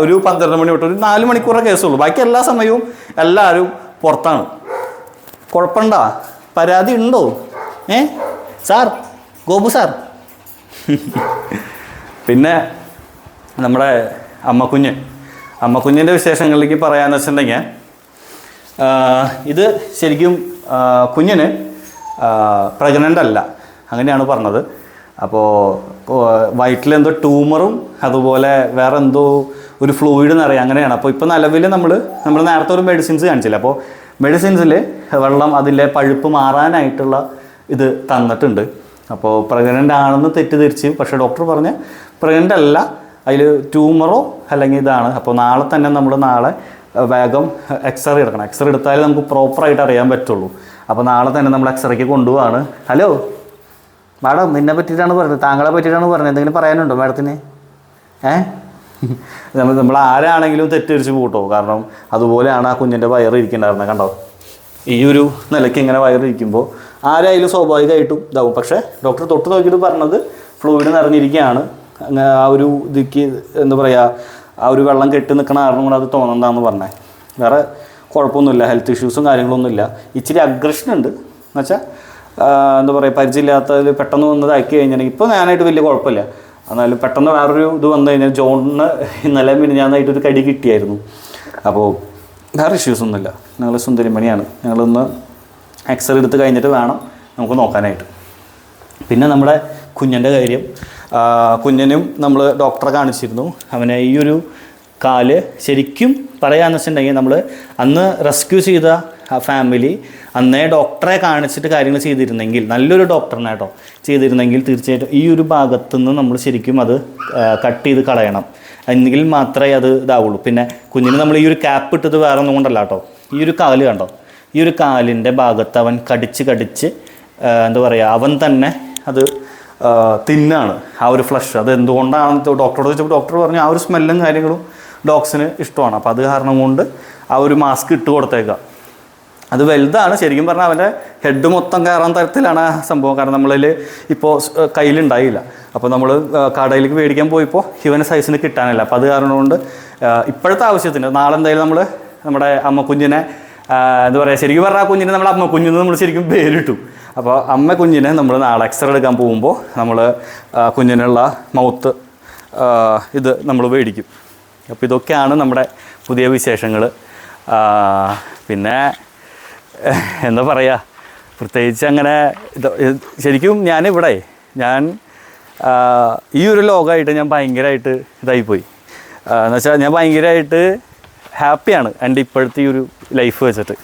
ഒരു പന്ത്രണ്ട് മണി തൊട്ട് ഒരു നാല് മണിക്കൂറേ കേസുള്ളൂ. ബാക്കി എല്ലാ സമയവും എല്ലാവരും പുറത്താണ്. കുഴപ്പമുണ്ടാ? പരാതി ഉണ്ടോ? ഏ? Sir Gopu sir. പിന്നെ നമ്മുടെ അമ്മക്കുഞ്ഞ്. അമ്മക്കുഞ്ഞിന്റെ വിശേഷങ്ങളിലേക്ക് പറയാമെന്ന് വെച്ചിട്ടുണ്ടെങ്കിൽ ഇത് ശരിക്കും കുഞ്ഞിന് പ്രഗ്നന്റ് അല്ല. അങ്ങനെയാണ് പറഞ്ഞത്. അപ്പോൾ വയറ്റിലെന്തോ ട്യൂമറും അതുപോലെ വേറെ എന്തോ ഒരു ഫ്ലൂയിഡ് എന്നറിയാം അങ്ങനെയാണ്. അപ്പോൾ ഇപ്പോൾ നിലവിൽ നമ്മൾ നമ്മൾ നേരത്തെ ഒരു മെഡിസിൻസ് കാണിച്ചില്ല. അപ്പോൾ മെഡിസിൻസിൽ വെള്ളം അതിലെ പഴുപ്പ് മാറാനായിട്ടുള്ള ഇത് തന്നിട്ടുണ്ട്. അപ്പോൾ പ്രഗ്നന്റ് ആണെന്ന് തെറ്റിദ്ധരിച്ച് പക്ഷേ ഡോക്ടർ പറഞ്ഞ് പ്രഗ്നന്റ് അല്ല അതിൽ ട്യൂമറോ അല്ലെങ്കിൽ ഇതാണ്. അപ്പോൾ നാളെ തന്നെ നമ്മൾ നാളെ വേഗം എക്സ്റേ എടുക്കണം. എക്സ്റേ എടുത്താലേ നമുക്ക് പ്രോപ്പറായിട്ട് അറിയാൻ പറ്റുള്ളൂ. അപ്പോൾ നാളെ തന്നെ നമ്മൾ എക്സ്റേക്ക് കൊണ്ടുപോവാണ്. ഹലോ മാഡം നിന്നെ പറ്റിയിട്ടാണ് പറഞ്ഞത്. താങ്കളെ പറ്റിയിട്ടാണ് പറഞ്ഞത്. എന്തെങ്കിലും പറയാനുണ്ടോ മാഡത്തിന് ഏ? നമ്മൾ നമ്മൾ ആരാണെങ്കിലും തെറ്റിദ്ധരിച്ച് പോട്ടോ? കാരണം അതുപോലെയാണ് ആ കുഞ്ഞിന്റെ വയറ് ഇരിക്കുന്നുണ്ടായിരുന്നത് കണ്ടോ? ഈ ഒരു നിലയ്ക്ക് ഇങ്ങനെ വയറിരിക്കുമ്പോൾ ആരായാലും സ്വാഭാവികമായിട്ടും ഇതാവും. പക്ഷേ ഡോക്ടർ തൊട്ട് നോക്കിയിട്ട് പറഞ്ഞത് ഫ്ലൂയിഡ് നിറഞ്ഞിരിക്കുകയാണ് ആ ഒരു ഇതിക്ക് എന്താ പറയുക ആ ഒരു വെള്ളം കെട്ടി നിൽക്കണ കാരണം കൂടെ അത് തോന്നണ്ടെന്ന് പറഞ്ഞേ. വേറെ കുഴപ്പമൊന്നുമില്ല ഹെൽത്ത് ഇഷ്യൂസും കാര്യങ്ങളൊന്നുമില്ല. ഇച്ചിരി അഗ്രഷൻ ഉണ്ട്. എന്നുവെച്ചാൽ എന്താ പറയുക പരിചയമില്ലാത്തതിൽ പെട്ടെന്ന് വന്നതാക്കി കഴിഞ്ഞാൽ ഇപ്പോൾ ഞാനായിട്ട് വലിയ കുഴപ്പമില്ല. എന്നാലും പെട്ടെന്ന് വേറൊരു ഇത് വന്നു കഴിഞ്ഞാൽ ജോണിന് ഇന്നലെ മിനിഞ്ഞാന്നായിട്ട് ഒരു കടി കിട്ടിയായിരുന്നു. അപ്പോൾ വേറെ ഇഷ്യൂസ് ഒന്നുമില്ല. ഞങ്ങൾ സുന്ദരിമണിയാണ്. ഞങ്ങളൊന്ന് എക്സ്റേ എടുത്ത് കഴിഞ്ഞിട്ട് വേണം നമുക്ക് നോക്കാനായിട്ട്. പിന്നെ നമ്മുടെ കുഞ്ഞിന്റെ കാര്യം. കുഞ്ഞനും നമ്മൾ ഡോക്ടറെ കാണിച്ചിരുന്നു. അവനെ ഈ ഒരു കാൽ ശരിക്കും പറയാന്ന് വെച്ചിട്ടുണ്ടെങ്കിൽ നമ്മൾ അന്ന് റെസ്ക്യൂ ചെയ്ത ഫാമിലി അന്നേ ഡോക്ടറെ കാണിച്ചിട്ട് കാര്യങ്ങൾ ചെയ്തിരുന്നെങ്കിൽ നല്ലൊരു ഡോക്ടറിനെ കേട്ടോ. ചെയ്തിരുന്നെങ്കിൽ തീർച്ചയായിട്ടും ഈ ഒരു ഭാഗത്തു നിന്ന് നമ്മൾ ശരിക്കും അത് കട്ട് ചെയ്ത് കളയണം. എങ്കിൽ മാത്രമേ അത് ഇതാവുള്ളൂ. പിന്നെ കുഞ്ഞിന് നമ്മൾ ഈ ഒരു ക്യാപ്പ് ഇട്ടത് വേറെ ഒന്നും കൊണ്ടല്ല കേട്ടോ. ഈ ഒരു കാൽ കണ്ടോ? ഈ ഒരു കാലിന്റെ ഭാഗത്ത് അവൻ കടിച്ച് കടിച്ച് എന്താ പറയുക അവൻ തന്നെ അത് തിന്നാണ്. ആ ഒരു ഫ്ലഷ് അത് എന്തുകൊണ്ടാണെന്ന് ഡോക്ടറോട് ചോദിച്ചപ്പോൾ ഡോക്ടർ പറഞ്ഞു ആ ഒരു സ്മെല്ലും കാര്യങ്ങളും ഡോഗ്സിന് ഇഷ്ടമാണ്. അപ്പോൾ അത് കാരണം കൊണ്ട് ആ ഒരു മാസ്ക് ഇട്ട് കൊടുത്തേക്കാം. അത് വലുതാണ്. ശരിക്കും പറഞ്ഞാൽ അവന്റെ ഹെഡ് മൊത്തം കയറാൻ തരത്തിലാണ് ആ സംഭവം. കാരണം നമ്മളിൽ ഇപ്പോൾ കയ്യിലുണ്ടായില്ല. അപ്പോൾ നമ്മൾ കടയിലേക്ക് മേടിക്കാൻ പോയപ്പോൾ ഇവന്റെ സൈസിന് കിട്ടാനില്ല. അപ്പോൾ അത് കാരണം കൊണ്ട് ഇപ്പോഴത്തെ ആവശ്യത്തിന് നാളെ എന്തായാലും നമ്മൾ നമ്മുടെ അമ്മ കുഞ്ഞിനെ എന്താ പറയുക ശരിക്കും പറഞ്ഞാൽ ആ കുഞ്ഞിനെ നമ്മളെ അമ്മ കുഞ്ഞിന് നമ്മൾ ശരിക്കും പേരിട്ടു. അപ്പോൾ അമ്മ കുഞ്ഞിനെ നമ്മൾ നാളെ എക്സ്റേ എടുക്കാൻ പോകുമ്പോൾ നമ്മൾ കുഞ്ഞിനുള്ള മൗത്ത് ഇത് നമ്മൾ മേടിക്കും. അപ്പോൾ ഇതൊക്കെയാണ് നമ്മുടെ പുതിയ വിശേഷങ്ങൾ പിന്നെ എന്താ പറയുക പ്രത്യേകിച്ച് അങ്ങനെ ശരിക്കും ഞാൻ ഞാൻ ഈ ഒരു ലോകമായിട്ട് ഞാൻ ഭയങ്കരമായിട്ട് ഇതായിപ്പോയി എന്ന് വെച്ചാൽ ഞാൻ ഭയങ്കരമായിട്ട് ഹാപ്പിയാണ് എന്റെ ഇപ്പോഴത്തെ ഈ ഒരു ലൈഫ് വെച്ചിട്ട്.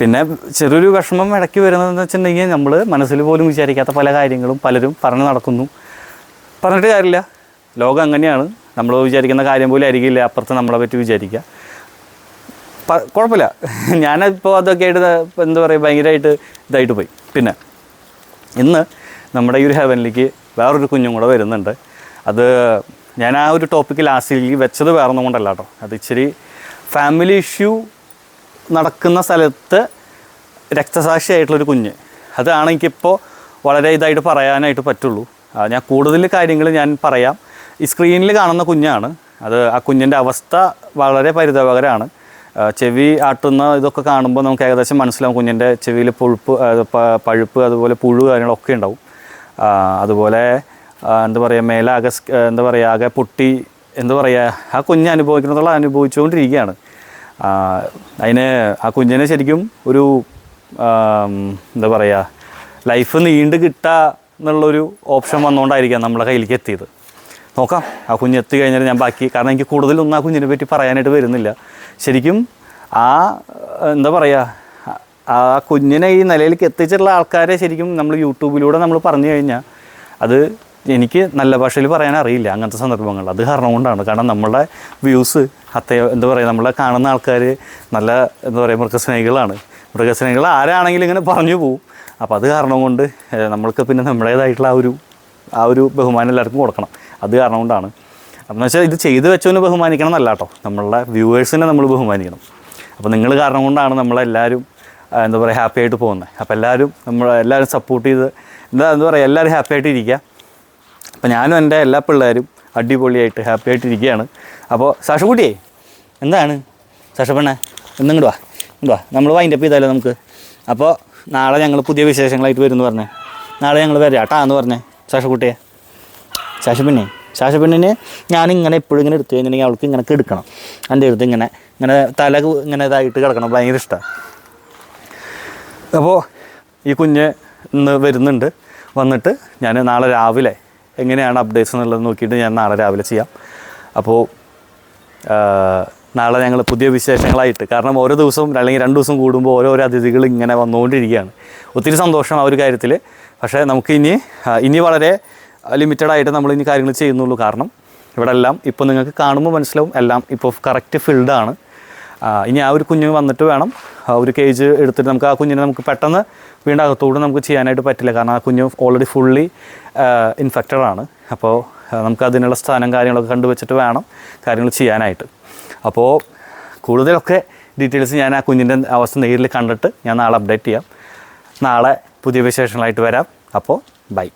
പിന്നെ ചെറിയൊരു വിഷമം ഇടയ്ക്ക് വരുന്നതെന്ന് വെച്ചിട്ടുണ്ടെങ്കിൽ നമ്മൾ മനസ്സിൽ പോലും വിചാരിക്കാത്ത പല കാര്യങ്ങളും പലരും പറഞ്ഞു നടക്കുന്നു. പറഞ്ഞിട്ട് കാര്യമില്ല. ലോകം അങ്ങനെയാണ്. നമ്മൾ വിചാരിക്കുന്ന കാര്യം പോലും ആയിരിക്കില്ല. അപ്പുറത്ത് നമ്മളെ പറ്റി വിചാരിക്കുക. കുഴപ്പമില്ല ഞാനിപ്പോൾ അതൊക്കെ ആയിട്ട് എന്താ പറയുക ഭയങ്കരമായിട്ട് ഇതായിട്ട് പോയി. പിന്നെ ഇന്ന് നമ്മുടെ ഈ ഒരു ഹെവനിലേക്ക് വേറൊരു കുഞ്ഞും കൂടെ വരുന്നുണ്ട്. അത് ഞാൻ ആ ഒരു ടോപ്പിക്ക് ലാസ്റ്റിലേക്ക് വെച്ചത് വേറെ ഒന്നും കൊണ്ടല്ല കേട്ടോ. അത് ഇച്ചിരി ഫാമിലി ഇഷ്യൂ നടക്കുന്ന സ്ഥലത്ത് രക്തസാക്ഷിയായിട്ടുള്ളൊരു കുഞ്ഞ്. അതാണ് എനിക്കിപ്പോൾ വളരെ ഇതായിട്ട് പറയാനായിട്ട് പറ്റുള്ളൂ. ഞാൻ കൂടുതൽ കാര്യങ്ങൾ ഞാൻ പറയാം. ഈ സ്ക്രീനിൽ കാണുന്ന കുഞ്ഞാണ്. അത് ആ കുഞ്ഞിന്റെ അവസ്ഥ വളരെ പരിതാപകരമാണ് ചെവി ആട്ടുന്ന ഇതൊക്കെ കാണുമ്പോൾ നമുക്ക് ഏകദേശം മനസ്സിലാവും കുഞ്ഞിന്റെ ചെവിയിൽ പുഴുപ്പ് പഴുപ്പ് അതുപോലെ പുഴു കാര്യങ്ങളൊക്കെ ഉണ്ടാവും. അതുപോലെ എന്താ പറയുക മേലാകെ എന്താ പറയുക ആകെ പൊട്ടി എന്താ പറയുക ആ കുഞ്ഞ് അനുഭവിക്കുന്നതുള്ള അനുഭവിച്ചുകൊണ്ടിരിക്കുകയാണ്. അതിന് ആ കുഞ്ഞിനെ ശരിക്കും ഒരു എന്താ പറയുക ലൈഫ് നീണ്ട് കിട്ടുക എന്നുള്ളൊരു ഓപ്ഷൻ വന്നുകൊണ്ടായിരിക്കാം നമ്മളെ കയ്യിലേക്ക് എത്തിയത്. നോക്കാം ആ കുഞ്ഞ് എത്തി കഴിഞ്ഞാൽ ഞാൻ ബാക്കി കാരണം എനിക്ക് കൂടുതലൊന്നും ആ കുഞ്ഞിനെ പറ്റി പറയാനായിട്ട് വരുന്നില്ല. ശരിക്കും ആ എന്താ പറയുക ആ കുഞ്ഞിനെ ഈ നിലയിലേക്ക് എത്തിച്ചിട്ടുള്ള ആൾക്കാരെ ശരിക്കും നമ്മൾ യൂട്യൂബിലൂടെ നമ്മൾ പറഞ്ഞു കഴിഞ്ഞാൽ അത് എനിക്ക് നല്ല ഭാഷയിൽ പറയാൻ അറിയില്ല അങ്ങനത്തെ സന്ദർഭങ്ങൾ. അത് കാരണം കൊണ്ടാണ്. കാരണം നമ്മളുടെ വ്യൂസ് അത്യ എന്താ പറയുക നമ്മളെ കാണുന്ന ആൾക്കാർ നല്ല എന്താ പറയുക മൃഗസ്നേഹികളാണ്. മൃഗസ്നേഹികൾ ആരാണെങ്കിലും ഇങ്ങനെ പറഞ്ഞു പോവും. അപ്പോൾ അത് കാരണം കൊണ്ട് നമ്മൾക്ക് പിന്നെ നമ്മുടേതായിട്ടുള്ള ആ ഒരു ആ ഒരു ബഹുമാനം എല്ലാവർക്കും കൊടുക്കണം. അത് കാരണം കൊണ്ടാണ്. അപ്പം വെച്ചാൽ ഇത് ചെയ്തു വെച്ചവന് ബഹുമാനിക്കണം എന്നല്ല കേട്ടോ നമ്മളുടെ വ്യൂവേഴ്സിനെ നമ്മൾ ബഹുമാനിക്കണം. അപ്പോൾ നിങ്ങൾ കാരണം കൊണ്ടാണ് നമ്മളെല്ലാവരും എന്താ പറയുക ഹാപ്പി ആയിട്ട് പോകുന്നത് അപ്പോൾ എല്ലാവരും നമ്മൾ എല്ലാവരും സപ്പോർട്ട് ചെയ്ത് എന്താ എന്താ പറയുക എല്ലാവരും ഹാപ്പി ആയിട്ട് ഇരിക്കുക അപ്പോൾ ഞാനും എന്റെ എല്ലാ പിള്ളേരും അടിപൊളിയായിട്ട് ഹാപ്പി ആയിട്ട് ഇരിക്കുകയാണ് അപ്പോൾ സാഷക്കുട്ടിയേ എന്താണ്? സാഷപ്പെണ്ണ എന്നിങ്ങോട്ട് വാ ഇങ്ങോട്ട് വാ. നമ്മൾ വൈൻഡപ്പ് ചെയ്താലോ നമുക്ക്? അപ്പോൾ നാളെ ഞങ്ങൾ പുതിയ വിശേഷങ്ങളായിട്ട് വരുമെന്ന് പറഞ്ഞേ. നാളെ ഞങ്ങൾ വരാം എന്ന് പറഞ്ഞേ സാഷക്കുട്ടിയെ ശാശപ്പെണ്ണേ ശാശപ്പെണ്ണിന് ഞാനിങ്ങനെ എപ്പോഴും ഇങ്ങനെ എടുത്തു കഴിഞ്ഞിട്ടുണ്ടെങ്കിൽ അവൾക്ക് ഇങ്ങനെ എടുക്കണം എന്റെ അടുത്ത് ഇങ്ങനെ ഇങ്ങനെ തല ഇങ്ങനെ ഇതായിട്ട് കിടക്കണം. ഭയങ്കര ഇഷ്ടമാണ് അപ്പോൾ ഈ കുഞ്ഞ് ഇന്ന് വരുന്നുണ്ട്. വന്നിട്ട് ഞാൻ നാളെ രാവിലെ എങ്ങനെയാണ് അപ്ഡേറ്റ്സ് എന്നുള്ളത് നോക്കിയിട്ട് ഞാൻ നാളെ രാവിലെ ചെയ്യാം. അപ്പോൾ നാളെ ഞങ്ങൾ പുതിയ വിശേഷങ്ങളായിട്ട് കാരണം ഓരോ ദിവസവും അല്ലെങ്കിൽ രണ്ട് ദിവസം കൂടുമ്പോൾ ഓരോരോ അതിഥികൾ ഇങ്ങനെ വന്നുകൊണ്ടിരിക്കുകയാണ്. ഒത്തിരി സന്തോഷം ആ ഒരു കാര്യത്തിൽ പക്ഷേ നമുക്ക് ഇനി ഇനി വളരെ ലിമിറ്റഡ് ആയിട്ട് നമ്മൾ ഇനി കാര്യങ്ങൾ ചെയ്യുന്നുള്ളൂ. കാരണം ഇവിടെ എല്ലാം ഇപ്പോൾ നിങ്ങൾക്ക് കാണുമ്പോൾ മനസ്സിലാവും എല്ലാം ഇപ്പോൾ കറക്റ്റ് ഫിൽഡാണ് ഇനി ആ ഒരു കുഞ്ഞ് വന്നിട്ട് വേണം. ഒരു കേജ് എടുത്തിട്ട് നമുക്ക് ആ കുഞ്ഞിനെ നമുക്ക് പെട്ടെന്ന് വീണ്ടും അകത്തോടെ നമുക്ക് ചെയ്യാനായിട്ട് പറ്റില്ല. കാരണം ആ കുഞ്ഞ് ഓൾറെഡി ഫുള്ളി ഇൻഫെക്റ്റഡ് ആണ്. അപ്പോൾ നമുക്ക് അതിനുള്ള സ്ഥാനം കാര്യങ്ങളൊക്കെ കണ്ടുവച്ചിട്ട് വേണം കാര്യങ്ങൾ ചെയ്യാനായിട്ട്. അപ്പോൾ കൂടുതലൊക്കെ ഡീറ്റെയിൽസ് ഞാൻ ആ കുഞ്ഞിന്റെ അവസ്ഥ നേരിൽ കണ്ടിട്ട് ഞാൻ നാളെ അപ്ഡേറ്റ് ചെയ്യാം. നാളെ പുതിയ വിശേഷങ്ങളായിട്ട് വരാം. അപ്പോൾ ബൈ